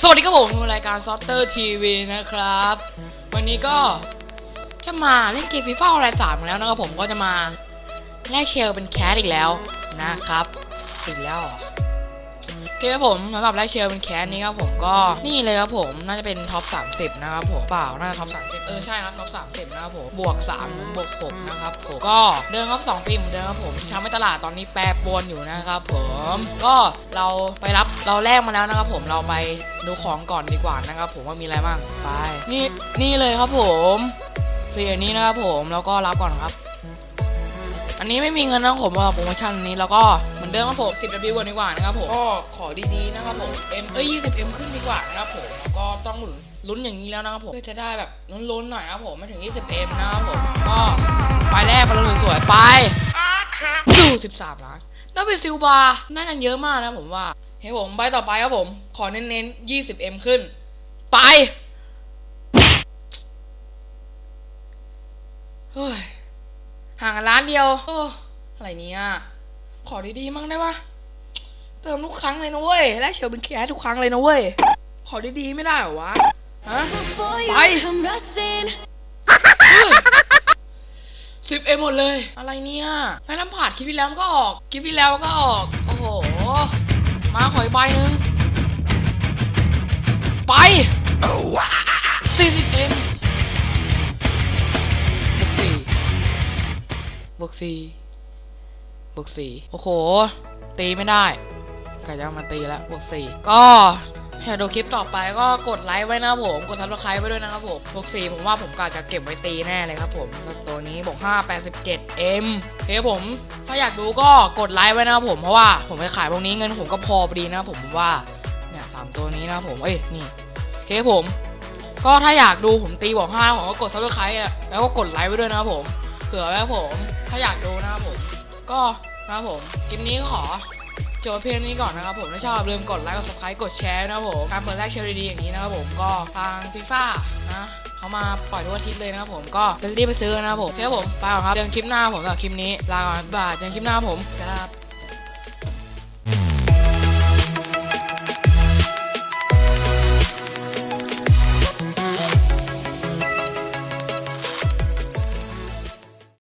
สวัสดีครับผมรายการซอฟเตอร์ทีวีนะครับ วันนี้ก็จะมาเล่นเกมฟีฟ่าอะไรสามแล้วนะครับผมก็จะมาแลกเชลเป็นแคสอีกแล้วนะครับอีกแล้ว โอเคครับผมสำหรับแลกเชลเป็นแคสนี้ครับผมก็นี่เลยครับผมน่าจะเป็นท็อป 30 นะครับผมเปล่าน่าจะท็อป 30 เออใช่ครับท็อป 30 นะครับผมบวก 3 บวก 6 นะครับผมก็เดินครับ 2 ปีเหมือนเดิมครับผมที่ทำให้ตลาดตอนนี้แปรปรวนอยู่นะครับผมก็เราไปรับเราแลกมาแล้วนะครับผมเราไปดูของก่อนดีกว่านะครับผมว่ามีอะไรบ้างไปนี่นี่เลยครับผมเสีอันนี้นะครับผมแล้วก็รับก่อนครับ อันนี้ไม่มีเงินนะครับผมสำหรับโปรโมชั่นนี้แล้วก็ มือนเดิมครับผม 10 W ก่อนดีกว่านะครับผม ก็ขอดีๆนะครับผม M เอ้ย 20 M ขึ้นดีกว่านะครับผมแล้วก็ต้องลุ้นลุ้นอย่างนี้แล้วนะครับผม เพื่อจะได้แบบลุ้นๆหน่อยครับผมไม่ถึง 20 M นะครับผม ก็ไปแรกมาลุ้นสวยๆไปดู13 ล้านแล้วเป็นซิลบาร์น่ากันเยอะมากนะผมว่า เฮ้ยผมไปต่อไปครับผม ขอเน้นๆ 20 M ขึ้น ไปเฮ้ยห่างกันร้านเดียว โอ้ อะไรเนี่ย ขอดีๆมั่งได้ปะเติมทุกครั้งเลยนะเว้ยแลกเชลเป็นแคสทุกครั้งเลยนะเว้ย ขอดีๆไม่ได้เหรอวะ ฮะ Bye. Bye. Come rushing. สิบเอหมดเลย อะไรเนี่ยไม่ลำผาดคลิปที่แล้วมันก็ออก คลิปที่แล้วมันก็ออก โอ้โห มาขออีกใบหนึ่งไปสี่สิบเอ็มบวกสี่บวกสี่ บวกสี่โอ้โห ตีไม่ได้กะจะมาตีแล้วบวกสี่ก็ถ้าดูคลิปต่อไปก็กดไลค์ไว้นะผม กดซับสไครต์ไว้ด้วยนะครับผมบวกสี่ผมว่าผมกะจะเก็บไว้ตีแน่เลยครับผมตัวนี้บวกห้าแปดสิบเจ็ดเอ็มเฮ้ยผม ถ้าอยากดูก็กดไลค์ไว้นะครับผมเพราะว่าผมไปขายพวกนี้เงินผมก็พอพอดีนะผมว่าเนี่ยสามตัวนี้นะผมเอ้ยนี่เฮ้ยผม ก็ถ้าอยากดูผมตีบอกห้าผมก็กดซับสไครต์แล้วก็กดไลค์ไว้ด้วยนะครับผมเผื่อไว้ผม ถ้าอยากดูนะครับผม ก็นะครับผมคลิปนี้ก็ขอจบเพียงนี้ก่อนนะครับผมถ้าชอบอย่าลืมกดไลค์กด subscribe กดแชร์นะครับผมการเปิดแรกเชร์ดีๆอย่างนี้นะครับผมก็ทางฟีฟ่านะเขามาปล่อยทุกอาทิตย์เลยนะครับผมก็รีบไปซื้อนะครับผมโอเคครับผมไปก่อนครับเจอกันคลิปหน้าผมสำหรับคลิปนี้ลาก่อนบ่ายเจอกันคลิปหน้าผมครับ